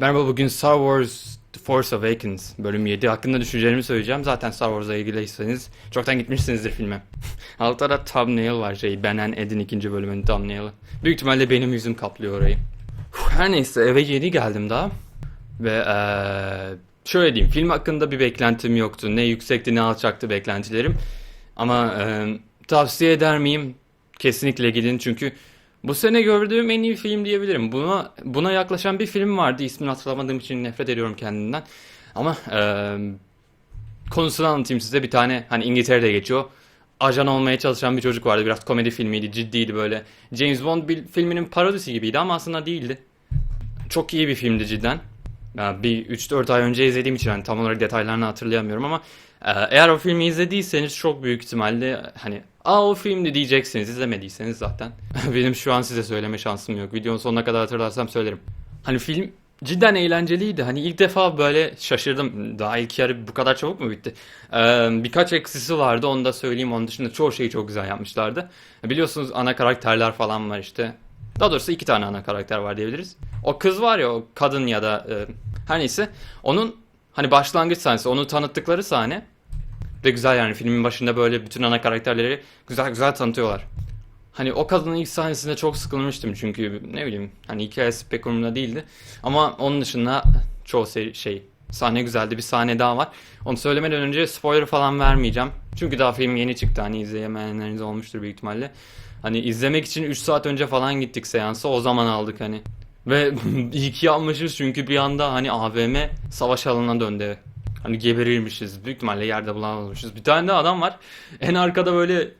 Merhaba bugün Star Wars The Force Awakens bölüm 7 hakkında düşüncelerimi söyleyeceğim. Zaten Star Wars'a ilgiliyseniz çoktan gitmişsinizdir filme. Altta da thumbnail var şey Ben and Ed'in ikinci bölümünün thumbnail'ı. Büyük ihtimalle benim yüzüm kaplıyor orayı. Her neyse eve yeni geldim daha. Ve eee şöyle diyeyim film hakkında bir beklentim yoktu. Ne yüksekti ne alçaktı beklentilerim. Ama eee, tavsiye eder miyim? Kesinlikle gidin çünkü bu sene gördüğüm en iyi film diyebilirim. Buna buna yaklaşan bir film vardı. İsmini hatırlamadığım için nefret ediyorum kendinden. Ama eee konusunu anlatayım size. Bir tane hani İngiltere'de geçiyor. Ajan olmaya çalışan bir çocuk vardı. Biraz komedi filmiydi, ciddiydi böyle. James Bond bir filminin parodisi gibiydi ama aslında değildi. Çok iyi bir filmdi cidden. Ya bir 3-4 ay önce izlediğim için hani tam olarak detaylarını hatırlayamıyorum ama e, eğer o filmi izlediyseniz çok büyük ihtimalle hani aa o filmdi diyeceksiniz. İzlemediyseniz zaten. Benim şu an size söyleme şansım yok. Videonun sonuna kadar hatırlarsam söylerim. Hani film cidden eğlenceliydi. Hani ilk defa böyle şaşırdım. Daha ilk yarı bu kadar çabuk mu bitti? Ee, birkaç eksisi vardı onu da söyleyeyim. Onun dışında çoğu şeyi çok güzel yapmışlardı. Biliyorsunuz ana karakterler falan var işte. Daha doğrusu iki tane ana karakter var diyebiliriz. O kız var ya o kadın ya da e, her neyse. Onun hani başlangıç sahnesi onu tanıttıkları sahne. Ve güzel yani filmin başında böyle bütün ana karakterleri güzel güzel tanıtıyorlar. Hani o kadının ilk sahnesinde çok sıkılmıştım çünkü ne bileyim hani hikayesi pek umurumda değildi. Ama onun dışında çoğu şey sahne güzeldi. Bir sahne daha var. Onu söylemeden önce spoiler falan vermeyeceğim. Çünkü daha film yeni çıktı hani izleyemeyenleriniz olmuştur büyük ihtimalle. Hani izlemek için 3 saat önce falan gittik seansa o zaman aldık hani. Ve iyi ki almışız çünkü bir anda hani AVM savaş alanına döndü. Hani geberirmişiz. Büyük ihtimalle yerde bulamazmışız. Bir tane de adam var. En arkada böyle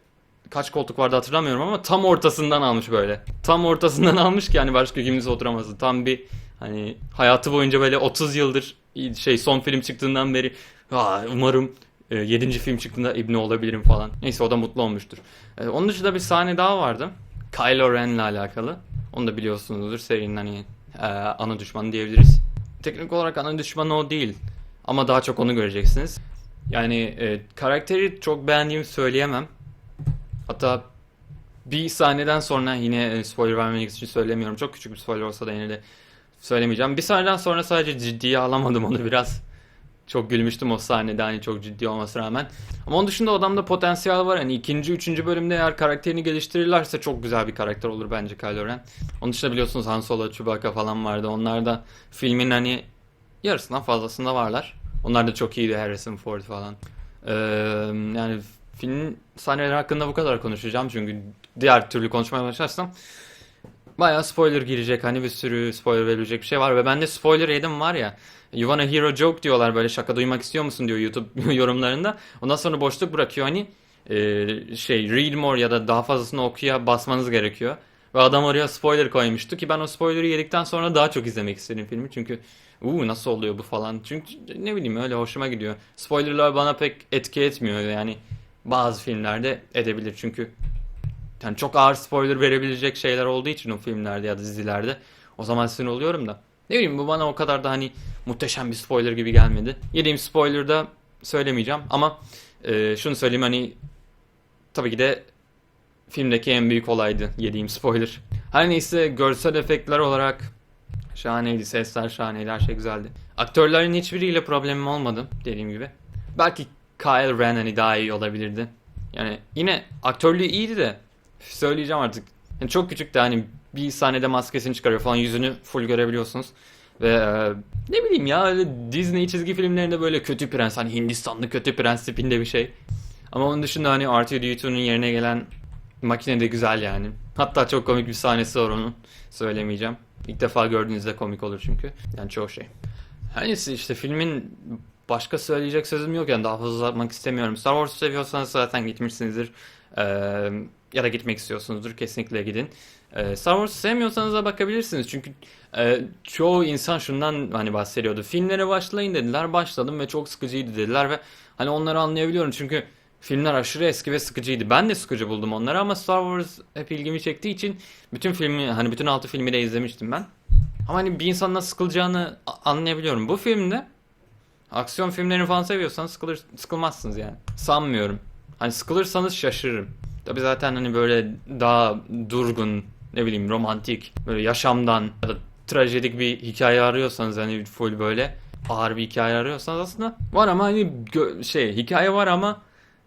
kaç koltuk vardı hatırlamıyorum ama tam ortasından almış böyle. Tam ortasından almış ki hani başka kimse oturamazdı. Tam bir hani hayatı boyunca böyle 30 yıldır şey son film çıktığından beri "Aa, umarım 7. film çıktığında İbni olabilirim falan. Neyse o da mutlu olmuştur. E, onun dışında bir sahne daha vardı. Kylo Ren'le alakalı. Onu da biliyorsunuzdur serinin hani e, ana düşmanı diyebiliriz. Teknik olarak ana düşmanı o değil. Ama daha çok onu göreceksiniz. Yani e, karakteri çok beğendiğimi söyleyemem. Hatta bir sahneden sonra yine e, spoiler vermemek için söylemiyorum. Çok küçük bir spoiler olsa da yine de söylemeyeceğim. Bir sahneden sonra sadece ciddiye alamadım onu biraz. Çok gülmüştüm o sahnede hani çok ciddi olmasına rağmen. Ama onun dışında adamda potansiyel var. Hani ikinci, üçüncü bölümde eğer karakterini geliştirirlerse çok güzel bir karakter olur bence Kylo Ren. Onun dışında biliyorsunuz Han Solo, Chewbacca falan vardı. Onlar da filmin hani yarısından fazlasında varlar. Onlar da çok iyiydi Harrison Ford falan. Ee, yani filmin sahneleri hakkında bu kadar konuşacağım çünkü diğer türlü konuşmaya başlarsam bayağı spoiler girecek hani bir sürü spoiler verilecek bir şey var ve ben de spoiler yedim var ya You wanna hear a joke diyorlar böyle şaka duymak istiyor musun diyor YouTube yorumlarında. Ondan sonra boşluk bırakıyor hani e, şey read more ya da daha fazlasını okuya basmanız gerekiyor. Ve adam oraya spoiler koymuştu ki ben o spoiler'ı yedikten sonra daha çok izlemek istedim filmi. Çünkü uuu nasıl oluyor bu falan. Çünkü ne bileyim öyle hoşuma gidiyor. Spoilerlar bana pek etki etmiyor yani. Bazı filmlerde edebilir çünkü yani çok ağır spoiler verebilecek şeyler olduğu için o filmlerde ya da dizilerde o zaman sinir oluyorum da. Ne bileyim bu bana o kadar da hani muhteşem bir spoiler gibi gelmedi. Yediğim spoiler'da söylemeyeceğim ama e, şunu söyleyeyim hani tabii ki de filmdeki en büyük olaydı yediğim spoiler. Her neyse görsel efektler olarak şahaneydi. Sesler şahaneydi. Her şey güzeldi. Aktörlerin hiçbiriyle problemim olmadı dediğim gibi. Belki Kyle Ren hani daha iyi olabilirdi. Yani yine aktörlüğü iyiydi de söyleyeceğim artık. Yani çok küçük de hani bir sahnede maskesini çıkarıyor falan yüzünü full görebiliyorsunuz. Ve e, ne bileyim ya öyle Disney çizgi filmlerinde böyle kötü prens hani Hindistanlı kötü prens tipinde bir şey. Ama onun dışında hani R2-D2'nun yerine gelen makine de güzel yani. Hatta çok komik bir sahnesi var onun. Söylemeyeceğim. İlk defa gördüğünüzde komik olur çünkü. Yani çoğu şey. Her neyse işte filmin başka söyleyecek sözüm yok yani daha fazla uzatmak istemiyorum. Star Wars seviyorsanız zaten gitmişsinizdir. Ee, ya da gitmek istiyorsunuzdur kesinlikle gidin. Ee, Star Wars sevmiyorsanız da bakabilirsiniz çünkü e, çoğu insan şundan hani bahsediyordu. Filmlere başlayın dediler başladım ve çok sıkıcıydı dediler ve hani onları anlayabiliyorum çünkü filmler aşırı eski ve sıkıcıydı. Ben de sıkıcı buldum onları ama Star Wars hep ilgimi çektiği için bütün filmi hani bütün altı filmi de izlemiştim ben. Ama hani bir insan nasıl sıkılacağını anlayabiliyorum. Bu filmde aksiyon filmlerini falan seviyorsanız sıkılır, sıkılmazsınız yani. Sanmıyorum. Hani sıkılırsanız şaşırırım. Tabii zaten hani böyle daha durgun, ne bileyim romantik, böyle yaşamdan ya da trajedik bir hikaye arıyorsanız hani full böyle ağır bir hikaye arıyorsanız aslında var ama hani şey hikaye var ama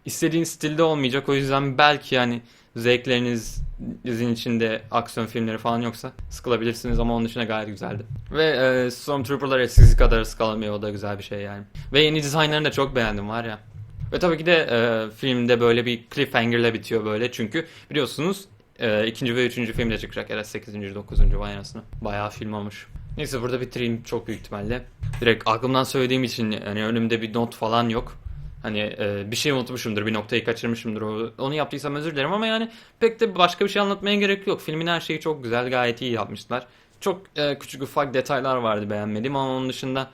istediğin stilde olmayacak. O yüzden belki yani zevklerinizin içinde aksiyon filmleri falan yoksa sıkılabilirsiniz ama onun dışında gayet güzeldi. Ve e, Stormtrooper'lar eskisi kadar sıkılamıyor. O da güzel bir şey yani. Ve yeni dizaynlarını da çok beğendim var ya. Ve tabii ki de e, filmde böyle bir cliffhanger'la bitiyor böyle. Çünkü biliyorsunuz e, ikinci ve üçüncü film de çıkacak. Herhalde 8. 9. vay anasını. Bayağı film olmuş. Neyse burada bitireyim çok büyük ihtimalle. Direkt aklımdan söylediğim için hani önümde bir not falan yok. Hani e, bir şey unutmuşumdur, bir noktayı kaçırmışımdır. Onu yaptıysam özür dilerim ama yani pek de başka bir şey anlatmaya gerek yok. Filmin her şeyi çok güzel, gayet iyi yapmışlar. Çok e, küçük ufak detaylar vardı beğenmediğim ama onun dışında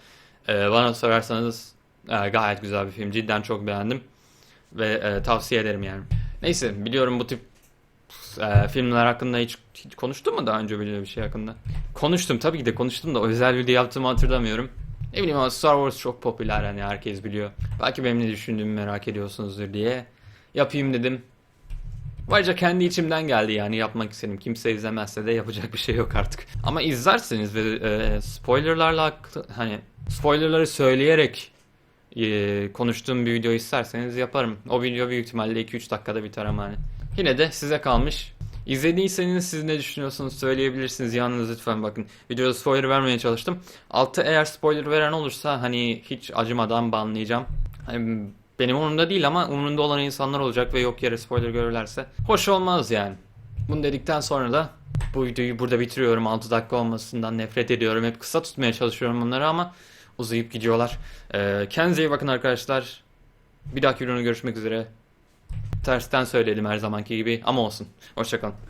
e, bana sorarsanız e, gayet güzel bir film. Cidden çok beğendim ve e, tavsiye ederim yani. Neyse biliyorum bu tip e, filmler hakkında hiç, hiç konuştum mu daha önce böyle bir şey hakkında? Konuştum tabii ki de konuştum da özel video yaptığımı hatırlamıyorum. Ne bileyim ama Star Wars çok popüler hani herkes biliyor. Belki benim ne düşündüğümü merak ediyorsunuzdur diye yapayım dedim. Ayrıca kendi içimden geldi yani yapmak istedim. Kimse izlemezse de yapacak bir şey yok artık. Ama izlerseniz ve e, spoilerlarla hani spoilerları söyleyerek e, konuştuğum bir video isterseniz yaparım. O video büyük ihtimalle 2-3 dakikada biter ama hani. Yine de size kalmış. İzlediyseniz siz ne düşünüyorsunuz söyleyebilirsiniz. Yalnız lütfen bakın. Videoda spoiler vermeye çalıştım. Altta eğer spoiler veren olursa hani hiç acımadan banlayacağım. Hani benim umurumda değil ama umurumda olan insanlar olacak ve yok yere spoiler görürlerse. Hoş olmaz yani. Bunu dedikten sonra da bu videoyu burada bitiriyorum. 6 dakika olmasından nefret ediyorum. Hep kısa tutmaya çalışıyorum bunları ama uzayıp gidiyorlar. Ee, kendinize bakın arkadaşlar. Bir dahaki videoda görüşmek üzere. Tersten söyledim her zamanki gibi ama olsun. Hoşçakalın.